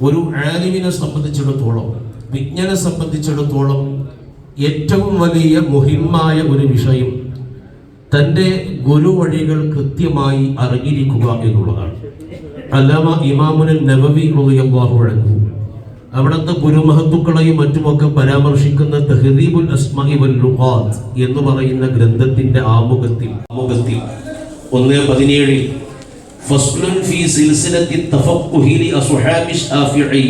ഒരു ആലിമിനെ സംബന്ധിച്ചിടത്തോളം വിജ്ഞനെ സംബന്ധിച്ചിടത്തോളം ഏറ്റവും വലിയ മുഹിമായ ഒരു വിഷയം തന്റെ ഗുരുവഴികൾ കൃത്യമായി അറിഞ്ഞിരിക്കുക എന്നുള്ളതാണ്. അല്ലാമ ഇമാമുനൽ നബവി റളിയല്ലാഹു അൻഹു അവിടുത്തെ ഗുരുമഹത്തുക്കളെയും മറ്റുമൊക്കെ പരാമർശിക്കുന്ന തെഹദീബുൽ അസ്മാഇ എന്ന് പറയുന്ന ഗ്രന്ഥത്തിന്റെ ആമുഖത്തിൽ ആമുഖത്തിൽ ഒന്ന് പതിനേഴിൽ ഫസ്ലുൻ ഫീ സിൽസിലത്തി തഫഖുഹി ലി അസ്ഹാബി ശാഫിഈ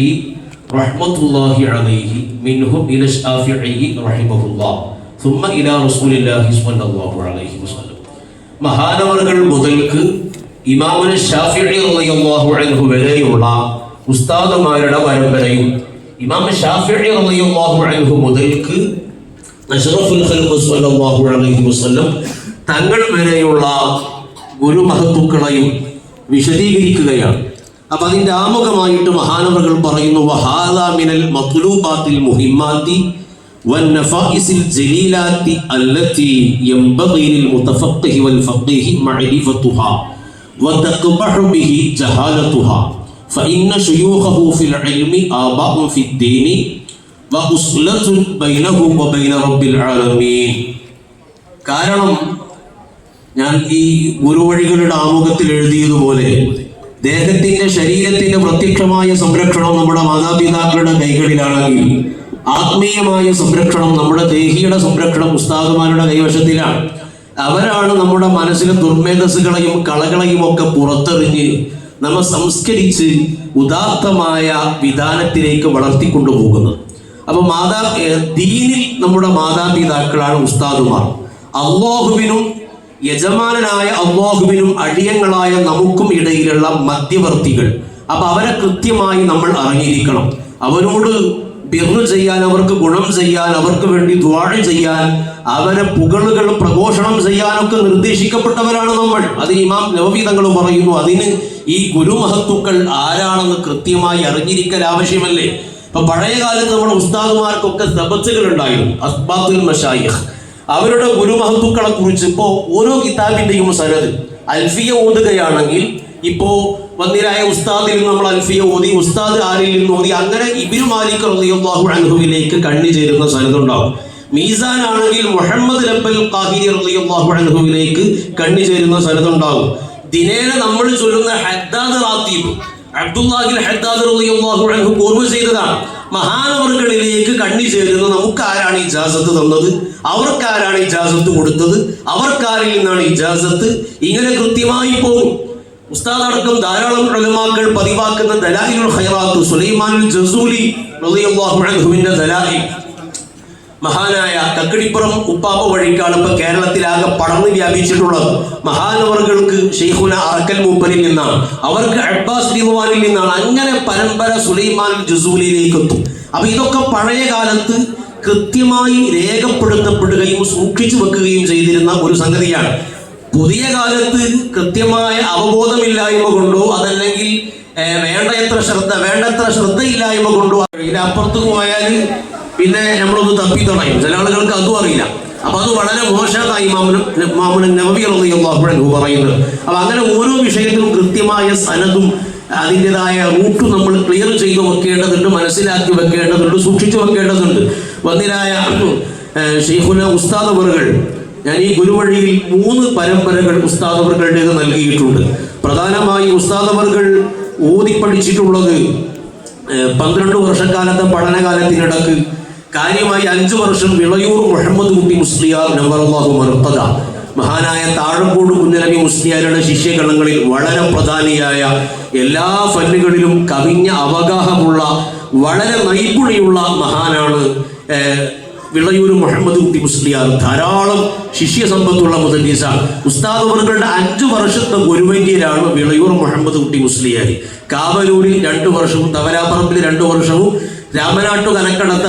റഹ്മത്തുള്ളാഹി അലൈഹി മിൻഹും ഇല ശാഫിഈ റഹിമഹുല്ലാഹ് ثم ഇലാ റസൂലില്ലാഹി സ്വല്ലല്ലാഹു അലൈഹി വസല്ലം മഹാനവറുകൾ മുതൽക്ക് ഇമാമുന ഷാഫിഈ റളിയല്ലാഹു അൻഹു വരെയുള്ള ഉസ്താദുമാരുടെ പരമ്പരയും ഇമാം ഷാഫിഈ റളിയല്ലാഹു അൻഹു മുതൽക്ക് അഷ്റഫുൽ ഖൽഖ് സ്വല്ലല്ലാഹു അലൈഹി വസല്ലം തങ്ങൾ വരെയുള്ള ഗുരുമഹത്തുക്കളെയും വിശദീകരിക്കുകയാണ് അപ്പൊ അതിന്റെ ആമുഖമായിട്ട് മഹാനവറുകൾ പറയുന്നു വഹാദാ മിനൽ മത്ലൂബാത്തിൽ മുഹിമ്മാത്തി والنفائس الجليلات التي ينبغي للمتفقه والفقيه معرفتها وتقبح به جهالتها فإن شيوخه في العلم آباء في الدين وأصلة بينه وبين رب العالمين കാരണം ഞാൻ ഈ ഗുരുവഴികളുടെ ആമുഖത്തിൽ എഴുതിയതുപോലെ ദേഹത്തിന്റെ ശരീരത്തിന്റെ പ്രത്യക്ഷമായ സംരക്ഷണം നമ്മുടെ മാതാപിതാക്കളുടെ കൈകളിലാണെങ്കിൽ ആത്മീയമായ സംരക്ഷണം നമ്മുടെ ദേഹിയുടെ സംരക്ഷണം ഉസ്താദുമാരുടെ കൈവശത്തിലാണ്. അവരാണ് നമ്മുടെ മനസ്സിലെ ദുർമേധസ്സുകളെയും കളകളെയും ഒക്കെ പുറത്തെറിഞ്ഞ് നമ്മെ സംസ്കരിച്ച് ഉദാത്തമായ വിധാനത്തിലേക്ക് വളർത്തിക്കൊണ്ടുപോകുന്നത്. അപ്പൊ മാതാ ദീനിൽ നമ്മുടെ മാതാപിതാക്കളാണ് ഉസ്താദുമാർ. അള്ളാഹുവിനും യജമാനനായ അള്ളാഹുവിനും അടിയങ്ങളായ നമുക്കും ഇടയിലുള്ള മധ്യവർത്തികൾ. അപ്പൊ അവരെ കൃത്യമായി നമ്മൾ അറിഞ്ഞിരിക്കണം. അവരോട് ബിറു ചെയ്യാൻ അവർക്ക് ഗുണം ചെയ്യാൻ അവർക്ക് വേണ്ടി ദ്വാഴ ചെയ്യാൻ അവരെ പുകളുകൾ പ്രഘോഷണം ചെയ്യാനൊക്കെ നിർദ്ദേശിക്കപ്പെട്ടവരാണ് നമ്മൾ. അത് ഇമാം നവവി തങ്ങൾ പറയുന്നു അതിന് ഈ ഗുരുമഹത്തുക്കൾ ആരാണെന്ന് കൃത്യമായി അറിഞ്ഞിരിക്കൽ ആവശ്യമല്ലേ? ഇപ്പൊ പഴയ കാലത്ത് നമ്മുടെ ഉസ്താദുമാർക്കൊക്കെ സബത്തുകൾ ഉണ്ടായിരുന്നു അസ്ബാത്തുൽ മഷായിഖ് അവരുടെ ഗുരുമഹത്തുക്കളെ കുറിച്ച് ഇപ്പോ ഓരോ കിതാബിന്റെയും സനത് അൽഫിയ ഓതുകയാണെങ്കിൽ ഇപ്പോ വന്നിരായ ഉസ്താദിൽ നിന്ന് നമ്മൾ അൽഫിയ ഓതി ഉസ്താദ് ആരിൽ നിന്ന് ഓതി അങ്ങനെ ഇബിനു മാലിക് റളിയല്ലാഹു അൻഹുവിലേക്ക് കണ്ണി ചേരുന്ന സനതുണ്ടാവും മീസാൻ ആണെങ്കിൽ മുഹമ്മദ് ലബൽ ഖാഹിരി റളിയല്ലാഹു കണ്ണി ചേരുന്ന സനതുണ്ടാവും ദിനേന നമ്മൾ ചൊല്ലുന്ന ഹദ്ദാദ് റാത്തീബ് അബ്ദുല്ലാഹിൽ ഹദ്ദാദ് റളിയല്ലാഹു അൻഹു ഓർമ്മ ചെയ്തതാണ്. മഹാനവർകളിലേക്ക് കണ്ണി ചേരുന്ന നമുക്ക് ആരാണ് ഇജാസത്ത് തന്നത്? അവർക്കാരാണ് ഇജാസത്ത് കൊടുത്തത്? അവർക്കാരിൽ നിന്നാണ് ഇജാസത്ത്? ഇങ്ങനെ കൃത്യമായി പോകും ഉസ്താദ് അടക്കം ധാരാളം ഉലമാക്കൾ പതിവാക്കുന്ന ദലാഹിൽ ഹൈറാത്തു സുലൈമാനുൽ ജസൂലി റളിയല്ലാഹു അൻഹുവിന്റെ ദലാഹിൽ മഹാനായ തക്കടിപ്പുറം ഉപ്പാപ്പ വഴിക്കാണ് ഇപ്പൊ കേരളത്തിലാകെ പടർന്നു വ്യാപിച്ചിട്ടുള്ളത്. മഹാനവറുകൾക്ക് ഷെയ്ഖുന അറക്കൽ മൂപ്പനിൽ നിന്നാണ്. അവർക്ക് അബ്ബാസ് ദിവാനിൽ നിന്നാണ്. അങ്ങനെ പരമ്പര സുലൈമാൻ ജസൂലിയിലേക്ക് എത്തും. അപ്പൊ ഇതൊക്കെ പഴയ കാലത്ത് കൃത്യമായി രേഖപ്പെടുത്തപ്പെടുകയും സൂക്ഷിച്ചു വെക്കുകയും ചെയ്തിരുന്ന ഒരു സംഗതിയാണ്. പുതിയ കാലത്ത് കൃത്യമായ അവബോധമില്ലായ്മ കൊണ്ടോ അതല്ലെങ്കിൽ വേണ്ടത്ര ശ്രദ്ധ വേണ്ടത്ര ശ്രദ്ധയില്ലായ്മ കൊണ്ടോ ഇതിനപ്പുറത്ത് പോയാൽ പിന്നെ നമ്മളൊന്ന് തപ്പി തുടങ്ങും. ചില ആളുകൾക്ക് അതും അറിയില്ല. അപ്പൊ അത് വളരെ മോശമായി മാമനും നബി അപ്പോഴും പറയുന്നത്. അപ്പൊ അങ്ങനെ ഓരോ വിഷയത്തിലും കൃത്യമായ സനതും അതിന്റെതായ റൂട്ട് നമ്മൾ ക്ലിയർ ചെയ്ത് വെക്കേണ്ടതുണ്ട് മനസ്സിലാക്കി വെക്കേണ്ടതുണ്ട് സൂക്ഷിച്ചു വെക്കേണ്ടതുണ്ട്. വന്നിരായ ഷെയ്ഖുന ഉസ്താദ് ഞാൻ ഈ ഗുരുവഴിയിൽ മൂന്ന് പരമ്പരകൾ ഉസ്താദ് അവറുകളുടേത് നൽകിയിട്ടുണ്ട്. പ്രധാനമായി ഉസ്താദ് അവറുകൾ ഓതി പഠിച്ചിട്ടുള്ളത് ഏഹ് പന്ത്രണ്ട് വർഷക്കാലത്തെ പഠനകാലത്തിനിടക്ക് കാര്യമായി അഞ്ചു വർഷം വിളയൂർ മുഹമ്മദ് കുട്ടി മുസ്ലിയാർ നമ്പറല്ലാഹു മർത്തത മഹാനായ താഴക്കോട് കുഞ്ഞനബി മുസ്ലിയാരുടെ ശിഷ്യഗണങ്ങളിൽ വളരെ പ്രധാനിയായ എല്ലാ ഫന്നുകളിലും കവിഞ്ഞ അവഗാഹമുള്ള വളരെ നൈപുണിയുള്ള മഹാനാണ് വിളയൂർ മുഹമ്മദ് കുട്ടി മുസ്ലിയാർ. ധാരാളം ശിഷ്യ സമ്പത്തുള്ള മുതലീസാണ് ഉസ്താദ് അവറുകളുടെ അഞ്ചു വർഷത്തെ ഗുരുവൈദ്യരാണ് വിളയൂർ മുഹമ്മദ് കുട്ടി മുസ്ലിയാർ കാവലൂരിൽ രണ്ടു വർഷവും തവരാപ്പറമ്പിൽ രണ്ടു വർഷവും രാമനാട്ടു കനക്കടത്ത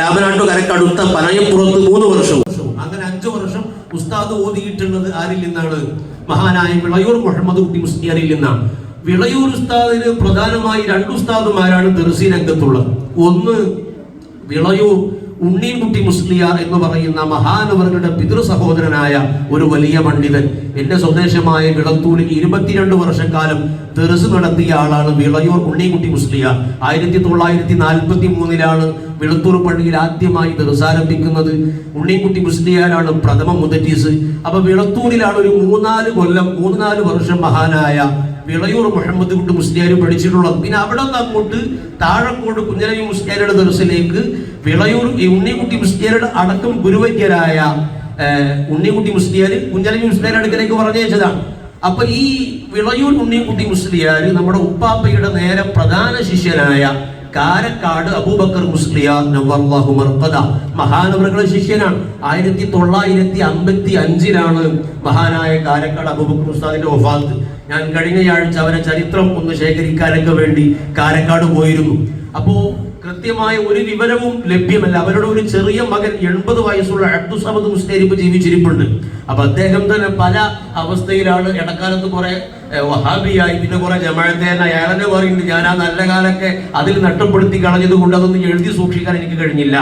രാമനാട്ടു കനക്കടുത്ത പനയപ്പുറത്ത് മൂന്ന് വർഷവും. അങ്ങനെ അഞ്ചു വർഷം ഉസ്താദ് ഓതിയിട്ടുള്ളത് ആരിൽ നിന്നാണ്? മഹാനായ വിളയൂർ മുഹമ്മദ് കുട്ടി മുസ്ലിയാരിൽ നിന്നാണ്. വിളയൂർ ഉസ്താദിന് പ്രധാനമായി രണ്ട് ഉസ്താദുമാരാണ് ദർസി രംഗത്തുള്ളത്. ഒന്ന് വിളയൂർ ഉണ്ണീൻകുട്ടി മുസ്ലിയാർ എന്ന് പറയുന്ന മഹാനവറുടെ പിതൃ സഹോദരനായ ഒരു വലിയ പണ്ഡിതൻ. എന്റെ സ്വദേശമായ വിളത്തൂരിൽ ഇരുപത്തിരണ്ട് വർഷക്കാലം തെറസ് നടത്തിയ ആളാണ് വിളയൂർ ഉണ്ണീൻകുട്ടി മുസ്ലിയാർ ആയിരത്തി തൊള്ളായിരത്തി നാൽപ്പത്തി മൂന്നിലാണ് വിളത്തൂർ പള്ളിയിൽ ആദ്യമായി തെറസ് ആരംഭിക്കുന്നത്. ഉണ്ണീൻകുട്ടി മുസ്ലിയാരാണ് പ്രഥമ മുദറ്റീസ്. അപ്പൊ വിളത്തൂരിലാണ് ഒരു മൂന്നാൽ കൊല്ലം മൂന്നാൽ വർഷം മഹാനായ വിളയൂർ മുഹമ്മദ് കുട്ടി മുസ്ലിയാർ പഠിച്ചിട്ടുള്ളത്. പിന്നെ അവിടെ നിന്ന് അങ്ങോട്ട് താഴെക്കോട് കുഞ്ഞനവി മുസ്ലിയാരുടെ ദർസിലേക്ക് വിളയൂർ ഈ ഉണ്ണിക്കുട്ടി മുസ്ലിയാരുടെ അടക്കം ഗുരുവൈദ്യരായ ഉണ്ണിക്കുട്ടി മുസ്ലിയാർ കുഞ്ഞലഞ്ഞി മുസ്ലിയാരുടെ അടുക്കലേക്ക് പറഞ്ഞയച്ചതാണ്. അപ്പൊ ഈ വിളയൂർ ഉണ്ണിക്കുട്ടി മുസ്ലിയാർ നമ്മുടെ ഉപ്പാപ്പയുടെ നേരെ പ്രധാന ശിഷ്യനായ കാരക്കാട് അബൂബക്കർ മുസ്ലിയാർ മഹാനവറുകളെ ശിഷ്യനാണ്. ആയിരത്തി തൊള്ളായിരത്തി അമ്പത്തി അഞ്ചിലാണ് മഹാനായ കാരക്കാട് അബൂബക്കർ ഉസ്താദിന്റെ ഒഫാത്ത് ഞാൻ കഴിഞ്ഞയാഴ്ച അവരെ ചരിത്രം ഒന്ന് ശേഖരിക്കാനൊക്കെ വേണ്ടി കാരക്കാട് പോയിരുന്നു. അപ്പോ കൃത്യമായ ഒരു വിവരവും ലഭ്യമല്ല. അവരുടെ ഒരു ചെറിയ മകൻ എൺപത് വയസ്സുള്ള അബ്ദുസമദ് മുസ്ലിം ഇപ്പൊ ജീവിച്ചിരിപ്പുണ്ട്. അപ്പൊ അദ്ദേഹം തന്നെ പല അവസ്ഥയിലാണ് ഇടക്കാലത്ത് കുറെ വഹാബിയായി പിന്നെ കുറെ ജമാഴത്തേനായി അയാളെന്നെ പറയുന്നുണ്ട് ഞാൻ ആ നല്ല കാലൊക്കെ അതിൽ നഷ്ടപ്പെടുത്തി കളഞ്ഞത് കൊണ്ട് അതൊന്നും എഴുതി സൂക്ഷിക്കാൻ എനിക്ക് കഴിഞ്ഞില്ല.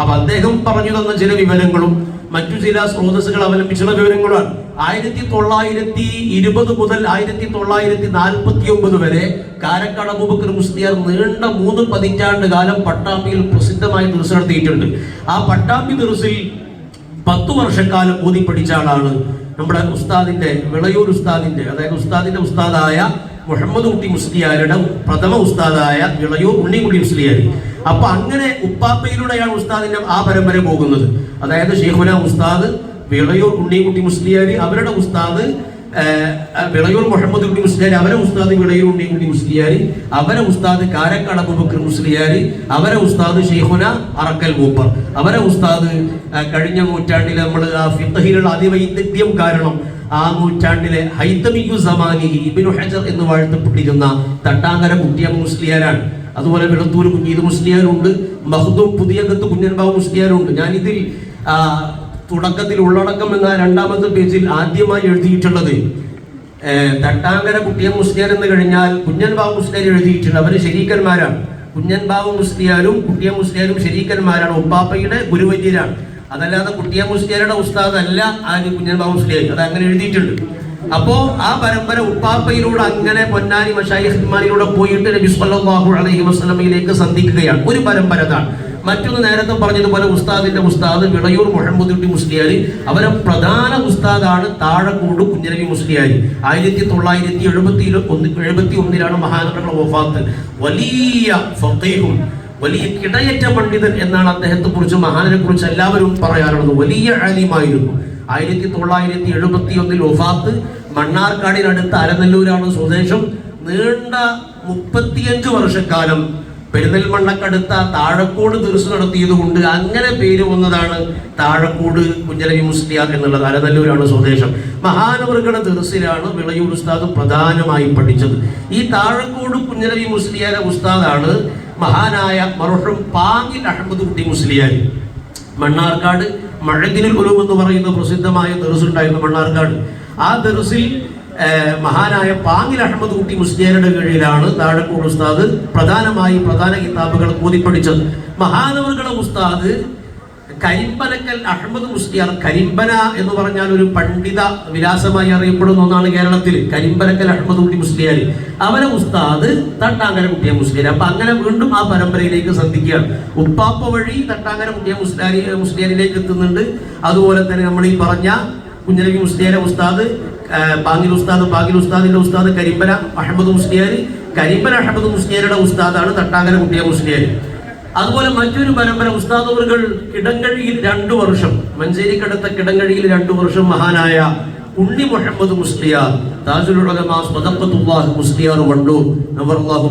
അപ്പൊ അദ്ദേഹം പറഞ്ഞു തന്ന ചില വിവരങ്ങളും മറ്റു ചില സ്രോതസ്സുകൾ അവലംബിച്ചുള്ള വിവരങ്ങളാണ് ആയിരത്തി തൊള്ളായിരത്തി ഇരുപത് മുതൽ ആയിരത്തി തൊള്ളായിരത്തി നാൽപ്പത്തി ഒമ്പത് വരെ കാരക്കാട് അബൂബക്കർ മുസ്ലിയാർ നീണ്ട മൂന്ന് പതിറ്റാണ്ട് കാലം പട്ടാമ്പിയിൽ പ്രസിദ്ധമായി ദിവസം നടത്തിയിട്ടുണ്ട്. ആ പട്ടാമ്പി ദിവസിൽ പത്തു വർഷക്കാലം ഓതി പഠിച്ച ആളാണ് നമ്മുടെ ഉസ്താദിന്റെ വിളയൂർ ഉസ്താദിന്റെ അതായത് ഉസ്താദിന്റെ ഉസ്താദായ മുഹമ്മദ് കുട്ടി മുസ്ലിയാരുടെ പ്രഥമ ഉസ്താദായ വിളയൂർ ഉണ്ണിക്കുട്ടി മുസ്ലിയാർ. അപ്പൊ അങ്ങനെ ഉപ്പാപ്പയിലൂടെയാണ് ഉസ്താദിന്റെ ആ പരമ്പര പോകുന്നത്. അതായത് ഷെയ്ഖുന ഉസ്താദ് വിളയൂർ ഉണ്ണിക്കുട്ടി മുസ്ലിയാർ അവരുടെ ഉസ്താദ് വിളയൂർ മുഹമ്മദ് കുട്ടി മുസ്ലിയാർ അവരെ ഉസ്താദ് വിളയൂർ ഉണ്ണിക്കുട്ടി മുസ്ലിയാർ അവരെ ഉസ്താദ് കാരക്കാട് അബുബക്കർ മുസ്ലിയാർ അവരെ ഉസ്താദ് ഷെയ്ഖുന അറക്കൽ മൂപ്പർ അവരെ ഉസ്താദ് കഴിഞ്ഞ നൂറ്റാണ്ടിൽ നമ്മൾ ആ ഫിത്തഹിലുള്ള അതിവൈദഗ്ധ്യം കാരണം ആ നൂറ്റാണ്ടിലെ ഹൈത്തമിയു സമാനി ഇബിനു ഹജർ എന്ന് വാഴ്ത്തപ്പെട്ടിരുന്ന തട്ടാങ്കര കുട്ടിയമ്മ മുസ്ലിയാരാണ്. അതുപോലെ വെളുത്തൂർ കുഞ്ഞീത് മുസ്ലിയാരുണ്ട് മഹദൂം പുതിയകത്ത് കുഞ്ഞൻബാബു മുസ്ലിയാരുണ്ട്. ഞാനിതിൽ തുടക്കത്തിൽ ഉള്ളടക്കം എന്ന രണ്ടാമത്തെ പേജിൽ ആദ്യമായി എഴുതിയിട്ടുള്ളത്. തട്ടാങ്കര കുട്ടിയൻ മുസ്ലിയാർ എന്ന് കഴിഞ്ഞാൽ കുഞ്ഞൻ ബാബു മുസ്ലിയാർ എഴുതിയിട്ടുണ്ട്. അവർ ശരീക്കന്മാരാണ്. കുഞ്ഞൻ ബാബു മുസ്ലിയാരും കുട്ടിയ മുസ്ലിയാരും ശരീക്കന്മാരാണ്. ഉപ്പാപ്പയുടെ ഗുരുവര്യരാണ്. അതല്ലാതെ കുട്ടിയ മുസ്ലിയാരുടെ ഉസ്താദല്ല ആര് കുഞ്ഞൻ ബാബു മുസ്ലിയാർ. അത് അങ്ങനെ എഴുതിയിട്ടുണ്ട്. അപ്പോ ആ പരമ്പര ഉപ്പാപ്പയിലൂടെ അങ്ങനെ പൊന്നാനി മഷായിമാരിലൂടെ പോയിട്ട് നബി സല്ലല്ലാഹു അലൈഹി വസല്ലമയിലേക്ക് സന്ധിക്കുകയാണ്. ഒരു പരമ്പര അതാണ്. മറ്റൊന്ന് നേരത്തെ പറഞ്ഞതുപോലെ ഉസ്താദിന്റെ ഉസ്താദ് വിളയൂർ മുഹമ്മദ് കുട്ടി മുസ്ലിയാർ അവരെ പ്രധാന ഉസ്താദാണ് താഴക്കൂട് കുഞ്ഞരവി മുസ്ലിയാർ ആയിരത്തി തൊള്ളായിരത്തി എഴുപത്തി എഴുപത്തി ഒന്നിലാണ് മഹാനഗരുടെ വഫാത്ത്. വലിയ ഫത്തേഹും വലിയ കിടയറ്റ പണ്ഡിതൻ എന്നാണ് അദ്ദേഹത്തെ കുറിച്ച് മഹാനെ കുറിച്ച് എല്ലാവരും പറയാറുള്ളത്. വലിയ ആലിമായിരുന്നു ആയിരത്തി തൊള്ളായിരത്തി എഴുപത്തി ഒന്നിൽ ഒഫാത്ത് മണ്ണാർക്കാടിനടുത്ത് അരനെല്ലൂരാണ് സ്വദേശം. നീണ്ട മുപ്പത്തിയഞ്ച് വർഷക്കാലം പെരുന്തൽമണ്ണക്കടുത്ത താഴക്കോട് തീർച്ച നടത്തിയതുകൊണ്ട് അങ്ങനെ പേര് വന്നതാണ് താഴക്കോട് കുഞ്ഞലവി മുസ്ലിയാർ എന്നുള്ളത്. അരനല്ലൂരാണ് സ്വദേശം. മഹാനവർഗണ തീർച്ചയിലാണ് വിളയൂർ ഉസ്താദ് പ്രധാനമായി പഠിച്ചത്. ഈ താഴക്കോട് കുഞ്ഞലവി മുസ്ലിയാരെ ഉസ്താദാണ് മഹാനായ മറുഷം പാങ്ങിൽ അഹമ്മദ് കുട്ടി മുസ്ലിയാർ മണ്ണാർക്കാട് മഴദിനുൽ ഉലൂം എന്ന് പറയുന്ന പ്രസിദ്ധമായ ദറുസുണ്ടായിരുന്നു മണ്ണാർക്കാട്. ആ ദർസിൽ മഹാനായ പാങ്ങിൽ അഹമ്മദ് കുട്ടി മുസ്ലിയാരുടെ കീഴിലാണ് താഴക്കോട് ഉസ്താദ് പ്രധാനമായി പ്രധാന കിതാബുകൾ ഓതിപ്പടിച്ചത് മഹാനവറുകളുടെ ഉസ്താദ് കരിമ്പനക്കൽ അഹമ്മദ് മുസ്ലിയാർ കരിമ്പന എന്ന് പറഞ്ഞാൽ ഒരു പണ്ഡിത വിലാസമായി അറിയപ്പെടുന്ന ഒന്നാണ് കേരളത്തിൽ. കരിമ്പനക്കൽ അഹമ്മദ് കുട്ടി മുസ്ലിയാർ. അവരെ ഉസ്താദ് തട്ടാങ്കര കുട്ടിയ മുസ്ലിയാർ. അപ്പൊ അങ്ങനെ വീണ്ടും ആ പരമ്പരയിലേക്ക് ശ്രദ്ധിക്കുകയാണ്. ഉപ്പാപ്പ വഴി തട്ടാങ്കര കുട്ടിയ മുസ്ലിയാരി മുസ്ലിയാരിലേക്ക് എത്തുന്നുണ്ട്. അതുപോലെ തന്നെ നമ്മൾ ഈ പറഞ്ഞ കുഞ്ഞലവി മുസ്ലിയാരെ ഉസ്താദ് പാങ്ങിൽ ഉസ്താദ് പാങ്ങിൽ ഉസ്താദിന്റെ ഉസ്താദ് കരിമ്പന അഹമ്മദ് മുസ്ലിയാർ. കരിമ്പന അഹമ്മദ് മുസ്ലിയാരുടെ ഉസ്താദാണ് തട്ടാങ്കര കുട്ടിയ മുസ്ലിയാർ. അതുപോലെ മറ്റൊരു പരമ്പര ഉസ്താദുകൾ കിടങ്കഴിയിൽ രണ്ടു വർഷം മഞ്ചേരിക്കടുത്ത കിടങ്കഴിയിൽ രണ്ടു വർഷം മഹാനായ ഉണ്ണി മുഹമ്മദ് മുസ്ലിയാർ.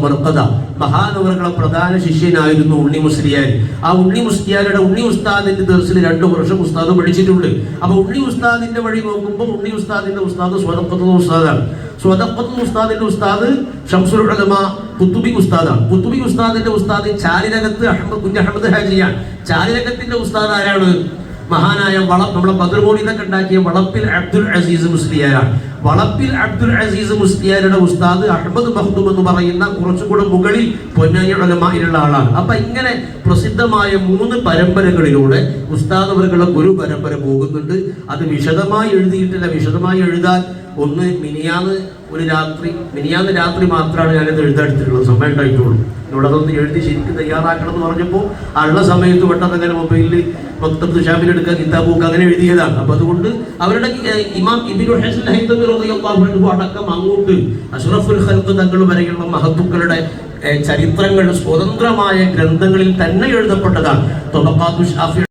മർഖദ മഹാനവറുകളെ പ്രധാന ശിഷ്യനായിരുന്നു ഉണ്ണി മുസ്ലിയാർ. ആ ഉണ്ണി മുസ്ലിയാരുടെ ഉണ്ണി ഉസ്താദിന്റെ ദർസിൽ രണ്ടു വർഷം ഉസ്താദ് പഠിച്ചിട്ടുണ്ട്. അപ്പൊ ഉണ്ണി ഉസ്താദിന്റെ വഴി നോക്കുമ്പോൾ ഉണ്ണി ഉസ്താദിന്റെ ഉസ്താദ് സ്വതപ്പത്ത ഉസ്താദാണ്. സ്വതപ്പത്ത ഉസ്താദിന്റെ ഉസ്താദ് ഷംസുൽ ഉലമ കുത്തുബി ഉസ്താദാണ്. കുത്തുബി ഉസ്താദിന്റെ ഉസ്താദ് ചാലിനകത്ത് അഹമ്മദ് കുഞ്ഞ് അഹമ്മദ് ഹാജിയാണ്. ചാലിനകത്തിന്റെ ഉസ്താദ് ആരാണ്? മഹാനായ വളം നമ്മളെ ബദർമോണിതൊക്കെ ഉണ്ടാക്കിയ വളപ്പിൽ അബ്ദുൽ അസീസ് മുസ്ലിയാരാണ്. വളപ്പിൽ അബ്ദുൽ അസീസ് മുസ്ലിയാരുടെ ഉസ്താദ് അഹമ്മദ് മഹ്ദൂം എന്ന് പറയുന്ന കുറച്ചും കൂടെ മുകളിൽ പൊന്നാനിയുള്ളമായിരുള്ള ആളാണ്. അപ്പൊ ഇങ്ങനെ പ്രസിദ്ധമായ മൂന്ന് പരമ്പരകളിലൂടെ ഉസ്താദ് അവർക്കുള്ള ഗുരു പരമ്പര പോകുന്നുണ്ട്. അത് വിശദമായി എഴുതിയിട്ടില്ല. വിശദമായി എഴുതാൻ ഒന്ന് മിനിയാന്ന് ഒരു രാത്രി മിനിയാന്ന് രാത്രി മാത്രമാണ് ഞാനിത് എഴുതാടുത്തിട്ടുള്ളത് സമയം ഉണ്ടായിട്ടുള്ളൂ. ഇവിടെ എഴുതി ശരിക്കും തയ്യാറാക്കണം എന്ന് പറഞ്ഞപ്പോൾ ഉള്ള സമയത്ത് പെട്ടെന്ന് അങ്ങനെ മൊബൈലിൽ മൊത്തം ഷാമിൽ എടുക്കുക കിതാബുക്ക് അങ്ങനെ എഴുതിയതാണ്. അപ്പൊ അതുകൊണ്ട് അവരുടെ ഇമാം ഇബിനു അടക്കം അങ്ങോട്ട് അഷ്റഫുൽ ഹൽക്ക് തങ്ങൾ വരെയുള്ള മഹത്തുക്കളുടെ ചരിത്രങ്ങൾ സ്വതന്ത്രമായ ഗ്രന്ഥങ്ങളിൽ തന്നെ എഴുതപ്പെട്ടതാണ്. തൊബക്കാത്തു ഷാഫി